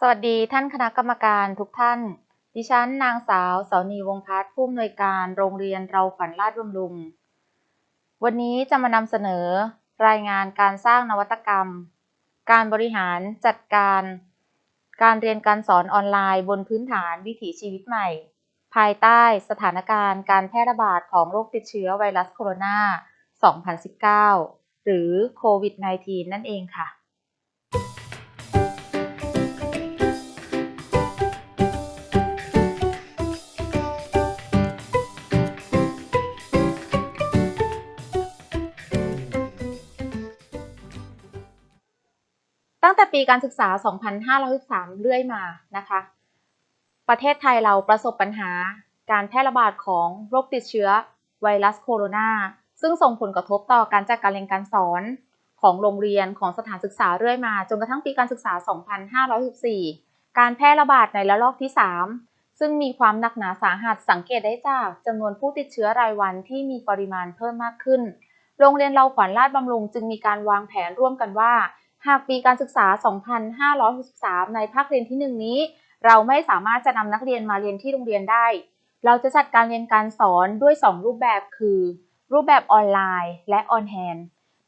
สวัสดีท่านคณะกรรมการทุกท่าน ดิฉันนางสาวเสานีวงพัฒน์ผู้อำนวยการโรงเรียนเราฝันลาดบำรุง วันนี้จะมานำเสนอรายงานการสร้างนวัตกรรม การบริหารจัดการ การเรียนการสอนออนไลน์บนพื้นฐานวิถีชีวิตใหม่ ภายใต้สถานการณ์การแพร่ระบาดของโรคติดเชื้อไวรัสโคโรนา 2019 หรือโควิด -19 นั่นเองค่ะ แต่ปีการศึกษา 2513 เรื่อยมานะคะ ประเทศไทยเราประสบปัญหาการแพร่ระบาดของโรคติดเชื้อไวรัสโคโรนาซึ่งส่งผลกระทบต่อการจัดการเรียนการสอนของโรงเรียนของสถานศึกษาเรื่อยมา จนกระทั่งปีการศึกษา 2514 การแพร่ระบาดในระลอกที่ 3 ซึ่งมีความหนักหนาสาหัสสังเกตได้จากจำนวนผู้ติดเชื้อรายวันที่มีปริมาณเพิ่มมากขึ้น โรงเรียนเราขวัญราชบำรุงจึงมีการวางแผนร่วมกันว่า หากปีการศึกษา 2563 ในภาคเรียนที่ 1 นี้ เราไม่สามารถจะนำนักเรียนมาเรียนที่โรงเรียนได้ เราจะจัดการเรียนการสอนด้วย 2 รูปแบบคือ รูปแบบออนไลน์และออนแฮน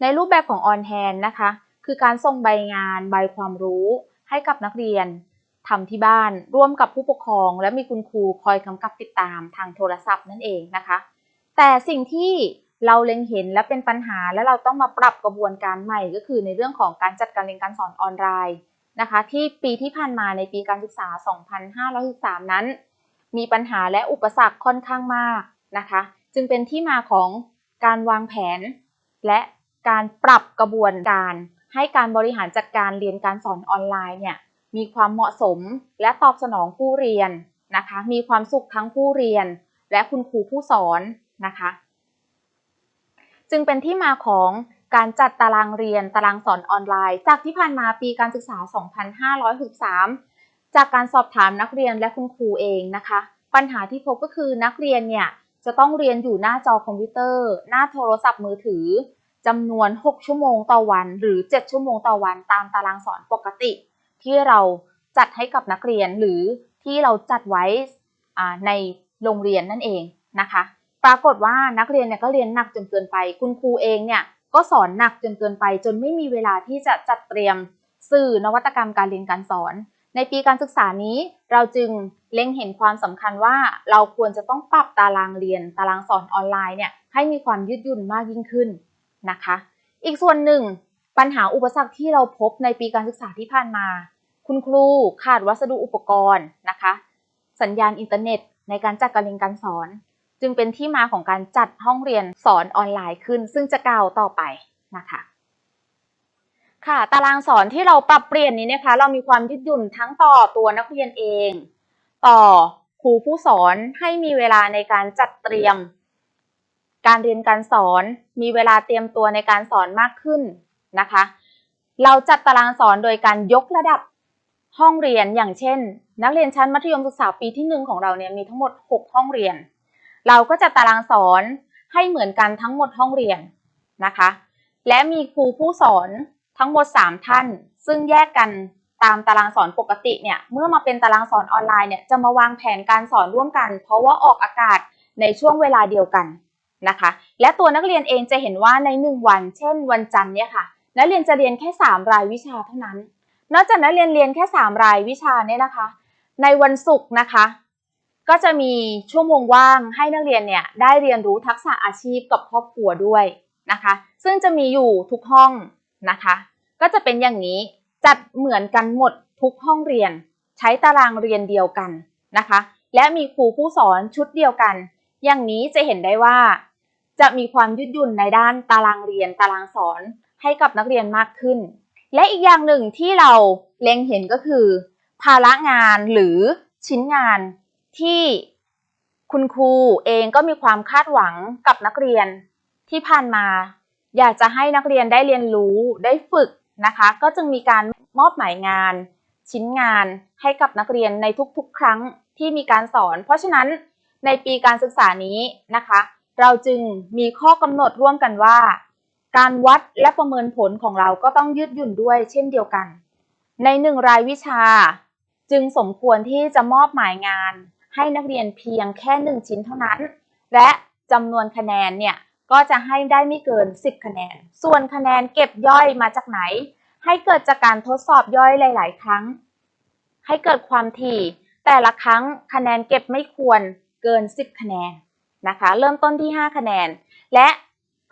ในรูปแบบของออนแฮนนะคะ คือการส่งใบงานใบความรู้ ให้กับนักเรียนทำที่บ้านร่วมกับผู้ปกครอง และมีคุณครูคอยกำกับติดตามทางโทรศัพท์นั่นเองนะคะ แต่สิ่งที่ เราเล็งเห็นและเป็นปัญหา และเราต้องมาปรับกระบวนการใหม่ก็คือในเรื่องของการจัดการเรียนการสอนออนไลน์นะคะ ที่ปีที่ผ่านมาในปีการศึกษา 2563 นั้น มีปัญหาและอุปสรรคค่อนข้างมากนะคะ จึงเป็นที่มาของการวางแผน และการปรับกระบวนการ ให้การบริหารจัดการเรียนการสอนออนไลน์เนี่ยมีความเหมาะสมและตอบสนองผู้เรียนนะคะ มีความสุขทั้งผู้เรียน และคุณครูผู้สอนนะคะ จึงเป็นที่มาของการจัดตารางเรียนตารางสอนออนไลน์ จากที่ผ่านมาปีการศึกษา 2563 จากการสอบถามนักเรียนและคุณครูเองนะคะ ปัญหาที่พบก็คือนักเรียนเนี่ยจะต้องเรียนอยู่หน้าจอคอมพิวเตอร์ หน้าโทรศัพท์มือถือจำนวน 6 ชั่วโมงต่อวัน หรือ 7 ชั่วโมงต่อวันตามตารางสอนปกติ ที่เราจัดให้กับนักเรียนหรือที่เราจัดไว้ในโรงเรียนนั่นเองนะคะ ปรากฏว่านักเรียนเนี่ยก็เรียนหนักจนเกินไป คุณครูเองเนี่ยก็สอนหนักจนเกินไป จนไม่มีเวลาที่จะจัดเตรียมสื่อนวัตกรรมการเรียนการสอน ในปีการศึกษานี้ เราจึงเล็งเห็นความสำคัญว่าเราควรจะต้องปรับตารางเรียน ตารางสอนออนไลน์เนี่ยให้มีความยืดหยุ่นมากยิ่งขึ้นนะคะ อีกส่วนหนึ่ง ปัญหาอุปสรรคที่เราพบในปีการศึกษาที่ผ่านมา คุณครูขาดวัสดุอุปกรณ์นะคะ สัญญาณอินเทอร์เน็ต ในการจัดการเรียนการสอน จึงเป็นที่มาของการจัดห้องเรียนสอนออนไลน์ขึ้น ซึ่งจะกล่าวต่อไปนะคะค่ะ ตารางสอนที่เราปรับเปลี่ยนนี้นะคะ เรามีความยืดหยุ่นทั้งต่อตัวนักเรียนเอง ต่อครูผู้สอนให้มีเวลาในการจัดเตรียม การเรียนการสอนมีเวลาเตรียมตัวในการสอนมากขึ้นนะคะ เราจัดตารางสอนโดยการยกระดับห้องเรียนอย่างเช่น นักเรียนชั้นมัธยมศึกษาปีที่ 1 ของเราเนี่ยมีทั้งหมด 6 ห้องเรียน เราก็จะตารางสอนให้เหมือนกันทั้งหมดห้องเรียนนะคะ และมีครูผู้สอนทั้งหมด 3 ท่าน ซึ่งแยกกันตามตารางสอนปกติเนี่ย เมื่อมาเป็นตารางสอนออนไลน์เนี่ย จะมาวางแผนการสอนร่วมกัน เพราะว่าออกอากาศในช่วงเวลาเดียวกันนะคะ และตัวนักเรียนเองจะเห็นว่าใน 1 วัน เช่น วันจันทร์เนี่ยค่ะ นักเรียนจะเรียนแค่ 3 รายวิชาเท่านั้น นอกจากนักเรียนเรียนแค่ 3 รายวิชาเนี่ยนะคะ ในวันศุกร์นะคะ ก็จะมีชั่วโมงว่างให้นักเรียนเนี่ยได้เรียนรู้ทักษะอาชีพกับครอบครัวด้วยนะคะ ซึ่งจะมีอยู่ทุกห้องนะคะ ก็จะเป็นอย่างนี้จัดเหมือนกันหมดทุกห้องเรียน ใช้ตารางเรียนเดียวกันนะคะ และมีครูผู้สอนชุดเดียวกัน อย่างนี้จะเห็นได้ว่า จะมีความยืดหยุ่นในด้านตารางเรียนตารางสอนให้กับนักเรียนมากขึ้น และอีกอย่างหนึ่งที่เราเล็งเห็นก็คือ ภาระงานหรือชิ้นงาน ที่คุณครูเองก็มีความคาดหวังกับนักเรียนที่ผ่านมา อยากจะให้นักเรียนได้เรียนรู้ได้ฝึกนะคะ ก็จึงมีการมอบหมายงาน ชิ้นงานให้กับนักเรียนในทุกๆ ครั้งที่มีการสอน เพราะฉะนั้นในปีการศึกษานี้นะคะ เราจึงมีข้อกำหนดร่วมกันว่า การวัดและประเมินผลของเราก็ต้องยืดหยุ่นด้วยเช่นเดียวกัน ในหนึ่งรายวิชา จึงสมควรที่จะมอบหมายงาน ให้นักเรียนเพียงแค่หนึ่งชิ้นเท่านั้น และจำนวนคะแนนเนี่ยก็จะให้ได้ไม่เกิน 10 คะแนน ส่วนคะแนนเก็บย่อยมาจากไหน ให้เกิดจากการทดสอบย่อยหลาย ๆ ครั้ง ให้เกิดความถี่ แต่ละครั้งคะแนนเก็บไม่ควรเกิน 10 คะแนนนะคะ เริ่มต้นที่ 5 คะแนน และ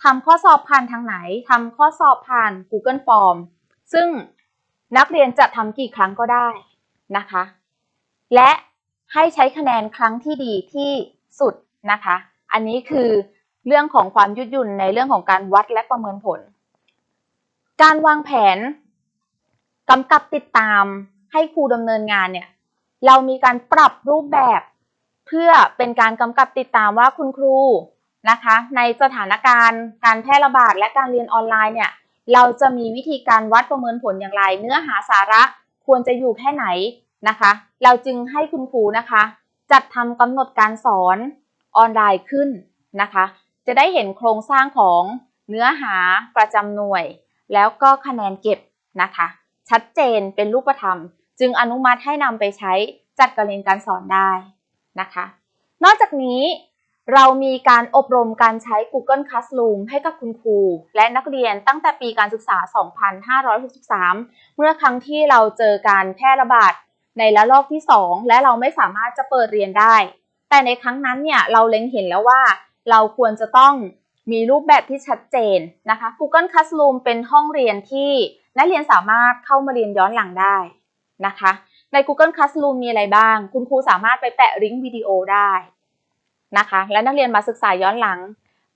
ทำข้อสอบผ่านทางไหนทำข้อสอบผ่าน Google Form ซึ่งนักเรียนจะทำกี่ครั้งก็ได้นะคะ และ ให้ใช้คะแนนครั้งที่ดีที่สุดนะคะ อันนี้คือเรื่องของความยืดหยุ่นในเรื่องของการวัดและประเมินผล การวางแผนกำกับติดตามให้ครูดำเนินงานเนี่ยเรามีการปรับรูปแบบ เพื่อเป็นการกำกับติดตามว่าคุณครูนะคะ ในสถานการณ์การแพร่ระบาดและการเรียนออนไลน์เนี่ยเราจะมีวิธีการวัดประเมินผลอย่างไร เนื้อหาสาระควรจะอยู่แค่ไหน นะคะ เราจึงให้คุณครูนะคะ จัดทำกำหนดการสอนออนไลน์ขึ้นนะคะ จะได้เห็นโครงสร้างของเนื้อหาประจำหน่วย แล้วก็คะแนนเก็บนะคะ ชัดเจนเป็นรูปธรรม จึงอนุมัติให้นำไปใช้จัดการเรียนการสอนได้นะคะ นอกจากนี้เรามีการอบรมการใช้ Google Classroom ให้กับคุณครู และนักเรียนตั้งแต่ปีการศึกษา 2563 เมื่อครั้งที่เราเจอการแพร่ระบาด ในระลอกที่ 2 และเราไม่สามารถจะเปิดเรียนได้ แต่ในครั้งนั้นเนี่ยเราเล็งเห็นแล้วว่า เราควรจะต้องมีรูปแบบที่ชัดเจนนะคะ Google Classroom เป็นห้องเรียนที่นักเรียนสามารถเข้ามาเรียนย้อนหลังได้นะคะ ใน Google Classroom มีอะไรบ้าง คุณครูสามารถไปแปะลิงก์วิดีโอได้นะคะ และนักเรียนมาศึกษาย้อนหลัง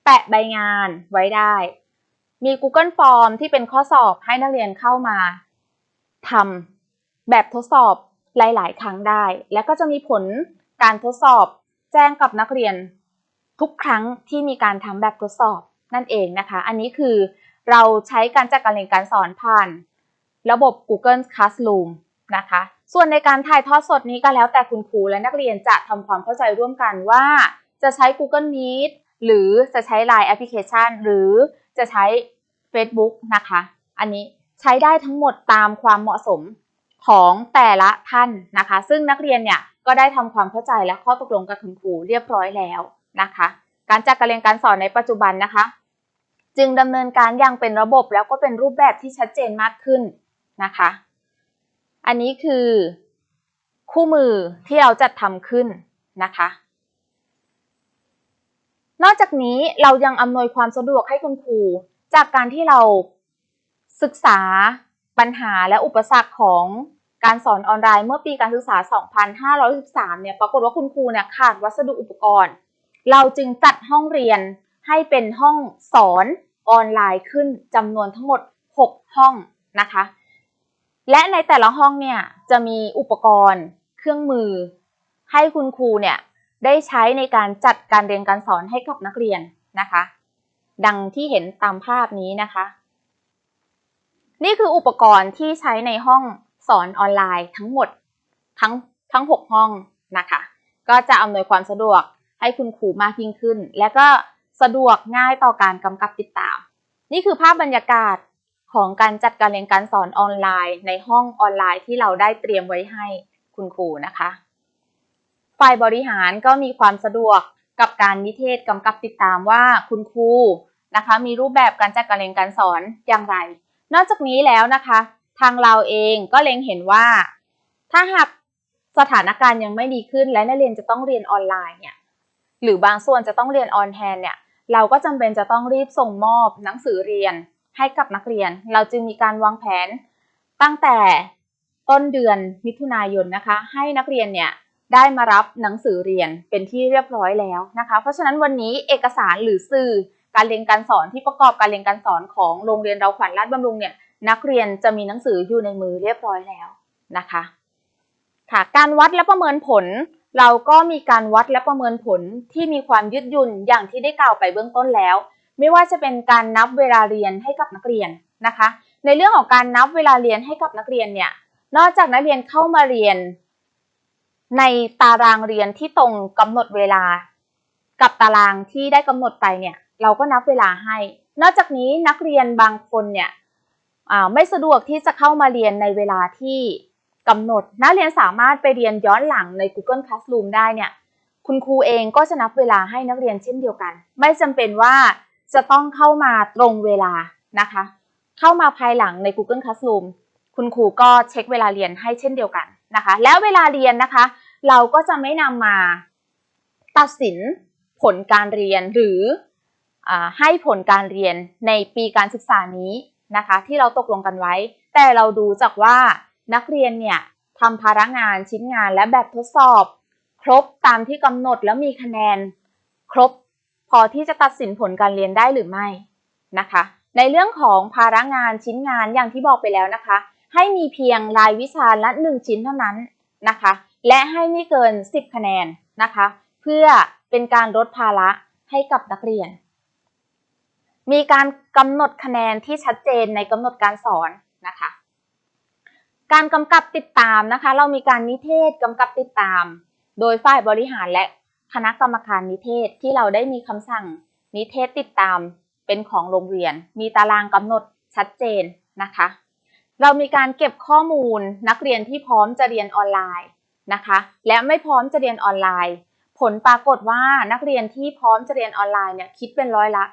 แปะใบงานไว้ได้ มี Google Form ที่เป็นข้อสอบให้นักเรียนเข้ามาทำแบบทดสอบ หลาย ๆ ครั้งได้ และก็จะมีผลการทดสอบแจ้งกับนักเรียน ทุกครั้งที่มีการทำแบบทดสอบนั่นเองนะคะ อันนี้คือเราใช้การจัดการเรียนการสอนผ่าน ระบบ Google Classroom นะคะ ส่วนในการถ่ายทอดสดนี้ก็แล้วแต่คุณครูและนักเรียนจะทำความเข้าใจร่วมกันว่า จะใช้ Google Meet หรือจะใช้ Line Application หรือจะใช้ Facebook นะคะ อันนี้ใช้ได้ทั้งหมดตามความเหมาะสม ของแต่ละท่านนะคะ ซึ่งนักเรียนเนี่ยก็ได้ทำความเข้าใจและข้อตกลงกับคุณครูเรียบร้อยแล้วนะคะ การจัดการเรียนการสอนในปัจจุบันนะคะ จึงดำเนินการอย่างเป็นระบบแล้วก็เป็นรูปแบบที่ชัดเจนมากขึ้นนะคะ อันนี้คือคู่มือที่เราจัดทำขึ้นนะคะ นอกจากนี้เรายังอำนวยความสะดวกให้คุณครู จากการที่เราศึกษา ปัญหาและอุปสรรคของการสอนออนไลน์เมื่อปีการศึกษา 2513 เนี่ย ปรากฏว่าคุณครูเนี่ยขาดวัสดุอุปกรณ์ เราจึงจัดห้องเรียนให้เป็นห้องสอนออนไลน์ขึ้นจำนวนทั้งหมด 6 ห้องนะคะ และในแต่ละห้องเนี่ยจะมีอุปกรณ์เครื่องมือ ให้คุณครูเนี่ยได้ใช้ในการจัดการเรียนการสอนให้กับนักเรียนนะคะ ดังที่เห็นตามภาพนี้นะคะ นี่คืออุปกรณ์ที่ใช้ในห้องสอนออนไลน์ทั้งหมดทั้งทั้ง 6 ห้องนะคะ ก็จะอำนวยความสะดวกให้คุณครูมากยิ่งขึ้น และก็สะดวกง่ายต่อการกำกับติดตาม นี่คือภาพบรรยากาศของการจัดการเรียนการสอนออนไลน์ ในห้องออนไลน์ที่เราได้เตรียมไว้ให้คุณครูนะคะ ฝ่ายบริหารก็มีความสะดวกกับการนิเทศกำกับติดตามว่าคุณครูนะคะ มีรูปแบบการจัดการเรียนการสอนอย่างไร นอกจากนี้แล้วนะคะ ทางเราเองก็เล็งเห็นว่า ถ้าหากสถานการณ์ยังไม่ดีขึ้นและนักเรียนจะต้องเรียนออนไลน์เนี่ยหรือบางส่วนจะต้องเรียนออนแทนเนี่ยเราก็จำเป็นจะต้องรีบส่งมอบหนังสือเรียนให้กับนักเรียน เราจึงมีการวางแผน ตั้งแต่ต้นเดือนมิถุนายนนะคะ ให้นักเรียนเนี่ยได้มารับหนังสือเรียนเป็นที่เรียบร้อยแล้วนะคะ เพราะฉะนั้นวันนี้เอกสารหรือสื่อ การเรียนการสอนที่ประกอบการเรียนการสอนของโรงเรียนเราขวัญราชบำรุงเนี่ยนักเรียนจะมีหนังสืออยู่ในมือเรียบร้อยแล้วนะคะค่ะการวัดและประเมินผล เราก็มีการวัดและประเมินผลที่มีความยืดหยุ่นอย่างที่ได้กล่าวไปเบื้องต้นแล้ว ไม่ว่าจะเป็นการนับเวลาเรียนให้กับนักเรียนนะคะ ในเรื่องของการนับเวลาเรียนให้กับนักเรียนเนี่ยนอกจากนักเรียนเข้ามาเรียน ในตารางเรียนที่ตรงกำหนดเวลา กับตารางที่ได้กำหนดไปเนี่ย เราก็นับเวลาให้ นอกจากนี้นักเรียนบางคนเนี่ยไม่สะดวกที่จะเข้ามาเรียนในเวลาที่กำหนด นักเรียนสามารถไปเรียนย้อนหลังใน Google Classroom ได้เนี่ย คุณครูเองก็จะนับเวลาให้นักเรียนเช่นเดียวกัน ไม่จำเป็นว่าจะต้องเข้ามาตรงเวลานะคะ เข้ามาภายหลังใน Google Classroom คุณครูก็เช็คเวลาเรียนให้เช่นเดียวกันนะคะ แล้วเวลาเรียนนะคะ เราก็จะไม่นำมาตัดสินผลการเรียนหรือ ให้ผลการเรียนในปีการศึกษานี้นะคะ ที่เราตกลงกันไว้ แต่เราดูจากว่านักเรียนเนี่ยทำภาระงานชิ้นงานและแบบทดสอบ ครบตามที่กำหนดแล้วมีคะแนน ครบพอที่จะตัดสินผลการเรียนได้หรือไม่นะคะ ในเรื่องของภาระงานชิ้นงานอย่างที่บอกไปแล้วนะคะ ให้มีเพียงรายวิชาละ 1 ชิ้นเท่านั้นนะคะ และให้ไม่เกิน 10 คะแนนนะคะ เพื่อเป็นการลดภาระให้กับนักเรียน มีการกำหนดคะแนนที่ชัดเจนในกำหนดการสอนนะคะ การกำกับติดตามนะคะ เรามีการนิเทศกำกับติดตาม โดยฝ่ายบริหารและคณะกรรมการนิเทศที่เราได้มีคำสั่งนิเทศติดตามเป็นของโรงเรียน มีตารางกำหนดชัดเจนนะคะ เรามีการเก็บข้อมูลนักเรียนที่พร้อมจะเรียนออนไลน์นะคะ และไม่พร้อมจะเรียนออนไลน์ ผลปรากฏว่านักเรียนที่พร้อมจะเรียนออนไลน์เนี่ยคิดเป็นร้อยละ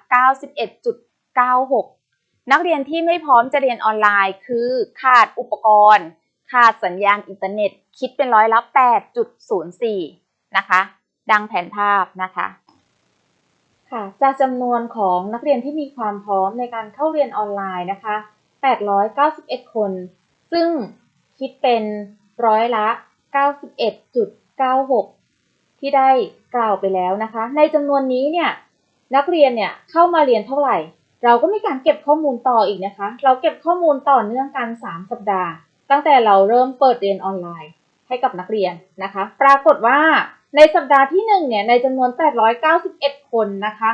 91.96 นักเรียนที่ไม่พร้อมจะเรียนออนไลน์ คือขาดอุปกรณ์ ขาดสัญญาณอินเทอร์เน็ต คิดเป็นร้อยละ 8.04 นะคะ ดังแผนภาพนะคะค่ะจากจำนวนของนักเรียนที่มีความพร้อมในการเข้าเรียนออนไลน์นะคะ 891 คน ซึ่งคิดเป็นร้อยละ 91.96 ที่ได้กล่าวไปแล้วนะคะ ในจำนวนนี้เนี่ยนักเรียนเนี่ยเข้ามาเรียนเท่าไหร่ เราก็มีการเก็บข้อมูลต่ออีกนะคะ เราเก็บข้อมูลต่อเนื่องกัน 3 สัปดาห์ ตั้งแต่เราเริ่มเปิดเรียนออนไลน์ให้กับนักเรียนนะคะ ปรากฏว่าในสัปดาห์ที่1เนี่ยในจำนวน 891 คนนะคะ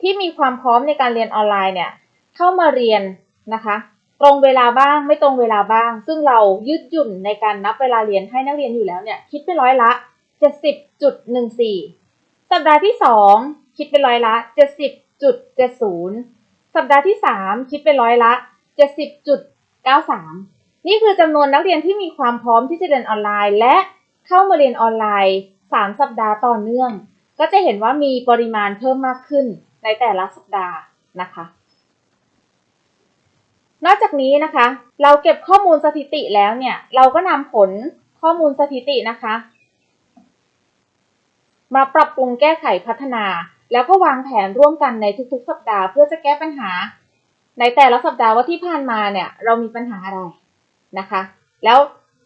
ที่มีความพร้อมในการเรียนออนไลน์เนี่ยเข้ามาเรียนนะคะ ตรงเวลาบ้างไม่ตรงเวลาบ้าง ซึ่งเรายืดหยุ่นในการนับเวลาเรียนให้นักเรียนอยู่แล้วเนี่ยคิดเป็นร้อยละ 70.14 สัปดาห์ที่ 2 คิดเป็นร้อยละ 70.70 สัปดาห์ที่ 3 คิดเป็นร้อยละ 70.93 นี่คือจำนวนนักเรียนที่มีความพร้อมที่จะเรียนออนไลน์ และเข้ามาเรียนออนไลน์ 3 สัปดาห์ต่อเนื่อง ก็จะเห็นว่ามีปริมาณเพิ่มมากขึ้นในแต่ละสัปดาห์นะคะนอกจากนี้นะคะ เราเก็บข้อมูลสถิติแล้วเนี่ย เราก็นำผลข้อมูลสถิตินะคะ มาปรับปรุงแก้ไขพัฒนา แล้วก็วางแผนร่วมกันในทุกๆ สัปดาห์เพื่อจะแก้ปัญหา ในแต่ละสัปดาห์ว่าที่ผ่านมาเนี่ยเรามีปัญหาอะไรนะคะ แล้ว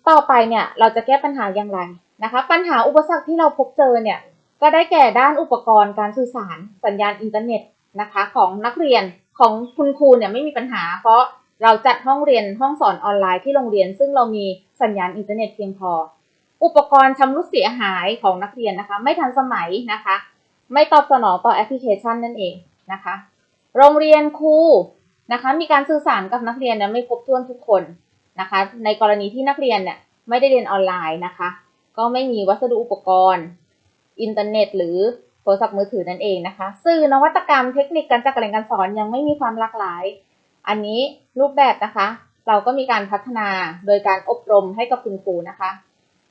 ต่อไปเนี่ยเราจะแก้ปัญหาอย่างไรนะคะ ปัญหาอุปสรรคที่เราพบเจอเนี่ยก็ได้แก่ด้านอุปกรณ์การสื่อสารสัญญาณอินเทอร์เน็ตนะคะของนักเรียนของคุณครูเนี่ยไม่มีปัญหา เพราะเราจัดห้องเรียนห้องสอนออนไลน์ที่โรงเรียน ซึ่งเรามีสัญญาณอินเทอร์เน็ตเพียงพอ อุปกรณ์ชำรุดเสียหายของนักเรียนนะคะ ไม่ทันสมัยนะคะ ไม่ตอบสนองต่อแอปพลิเคชันนั่นเองนะคะ โรงเรียนครูนะคะ มีการสื่อสารกับนักเรียนนี่ไม่ครบถ้วนทุกคนนะคะ ในกรณีที่นักเรียนเนี่ยไม่ได้เรียนออนไลน์นะคะ ก็ไม่มีวัสดุอุปกรณ์ อินเทอร์เน็ต หรือโทรศัพท์มือถือนั่นเองนะคะ สื่อนวัตกรรมเทคนิคการจัดการเรียนการสอนยังไม่มีความหลากหลาย อันนี้รูปแบบนะคะ เราก็มีการพัฒนาโดยการอบรมให้กับคุณครูนะคะ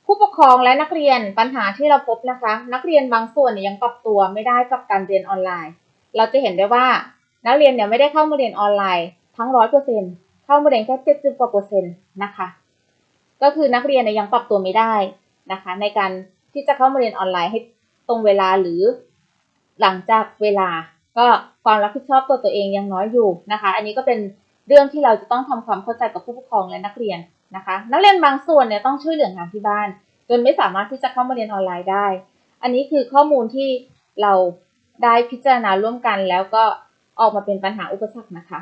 ผู้ปกครองและนักเรียนปัญหาที่เราพบนะคะ นักเรียนบางส่วนยังปรับตัวไม่ได้กับการเรียนออนไลน์ เราจะเห็นได้ว่านักเรียนเนี่ยไม่ได้เข้ามาเรียนออนไลน์ทั้งร้อยเปอร์เซ็นเข้ามาเรียนแค่เจ็ดสิบกว่าเปอร์เซ็นต์นะคะ ก็คือนักเรียนเนี่ยยังปรับตัวไม่ได้นะคะ ในการที่จะเข้ามาเรียนออนไลน์ให้ตรงเวลาหรือหลังจากเวลา ก็ความรับผิดชอบตัวตัวเองยังน้อยอยู่นะคะ อันนี้ก็เป็นเรื่องที่เราจะต้องทำความเข้าใจกับผู้ปกครองและนักเรียน นะคะ นักเรียนบางส่วนเนี่ยต้องช่วยเหลืองานที่บ้าน จนไม่สามารถที่จะเข้ามาเรียนออนไลน์ได้ อันนี้คือข้อมูลที่เราได้พิจารณาร่วมกัน แล้วก็ออกมาเป็นปัญหาอุปสรรคนะคะ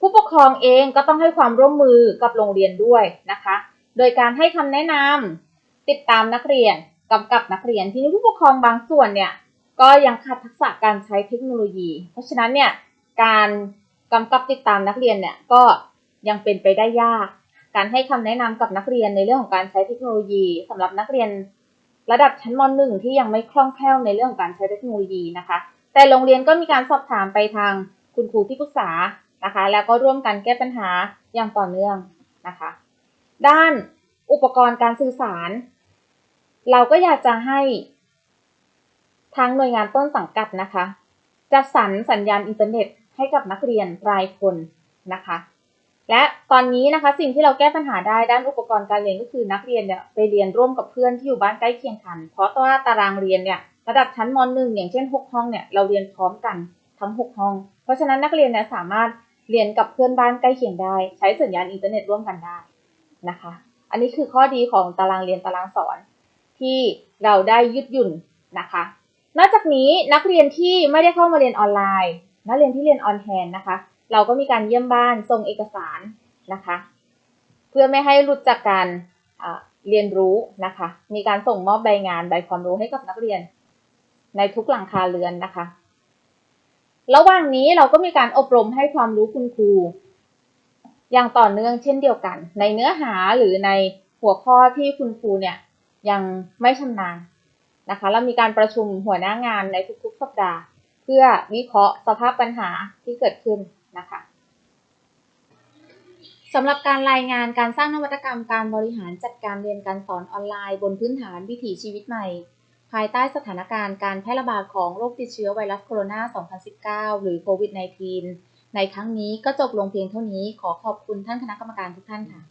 ผู้ปกครองเองก็ต้องให้ความร่วมมือกับโรงเรียนด้วยนะคะ โดยการให้คำแนะนำติดตามนักเรียนกำกับนักเรียนทีนี้ผู้ปกครองบางส่วนเนี่ยก็ยังขาดทักษะการใช้เทคโนโลยี เพราะฉะนั้นเนี่ยการกำกับติดตามนักเรียนเนี่ยก็ยังเป็นไปได้ยาก การให้คำแนะนำกับนักเรียนในเรื่องของการใช้เทคโนโลยีสำหรับนักเรียน ระดับชั้นม .1 ที่ยังไม่คล่องแคล่วในเรื่องของการใช้เทคโนโลยีนะคะ แต่โรงเรียนก็มีการสอบถามไปทางคุณครูที่ปรึกษานะคะ แล้วก็ร่วมกันแก้ปัญหาอย่างต่อเนื่องนะคะ ด้านอุปกรณ์การสื่อสาร เราก็อยากจะให้ทางหน่วยงานต้นสังกัดนะคะจัดสรรสัญญาณอินเทอร์เน็ตให้กับนักเรียนรายคนนะคะ และตอนนี้นะคะสิ่งที่เราแก้ปัญหาได้ด้านอุปกรณ์การเรียนก็คือนักเรียนเนี่ยไปเรียนร่วมกับเพื่อนที่อยู่บ้านใกล้เคียงกัน เพราะว่าตารางเรียนเนี่ยระดับชั้นม .1 อย่างเช่น 6 ห้องเนี่ยเราเรียนพร้อมกันทั้ง 6 ห้อง เพราะฉะนั้นนักเรียนเนี่ยสามารถเรียนกับเพื่อนบ้านใกล้เคียงได้ ใช้สัญญาณอินเทอร์เน็ตร่วมกันได้นะคะ อันนี้คือข้อดีของตารางเรียนตารางสอน ที่เราได้ยืดหยุ่นนะคะ นอกจากนี้นักเรียนที่ไม่ได้เข้ามาเรียนออนไลน์ นักเรียนที่เรียนออนแฮนนะคะ เราก็มีการเยี่ยมบ้านส่งเอกสารนะคะ เพื่อไม่ให้หลุดจากการเรียนรู้นะคะ มีการส่งมอบใบงานใบความรู้ให้กับนักเรียน ในทุกหลังคาเรือนนะคะ ระหว่างนี้เราก็มีการอบรมให้ความรู้คุณครู อย่างต่อเนื่องเช่นเดียวกัน ในเนื้อหาหรือในหัวข้อที่คุณครูเนี่ยยังไม่ชำนาญนะคะเรามีการประชุมหัวหน้างานในทุกๆ สัปดาห์ เพื่อวิเคราะห์สภาพปัญหาที่เกิดขึ้น นะคะสำหรับการรายงานการสร้างนวัตกรรมการบริหารจัดการเรียนการสอนออนไลน์ บนพื้นฐานวิถีชีวิตใหม่ ภายใต้สถานการณ์การแพร่ระบาดของโรคติดเชื้อไวรัสโคโรนา 2019 หรือโควิด -19 ในครั้งนี้ก็จบลงเพียงเท่านี้ขอขอบคุณท่านคณะกรรมการทุกท่านค่ะ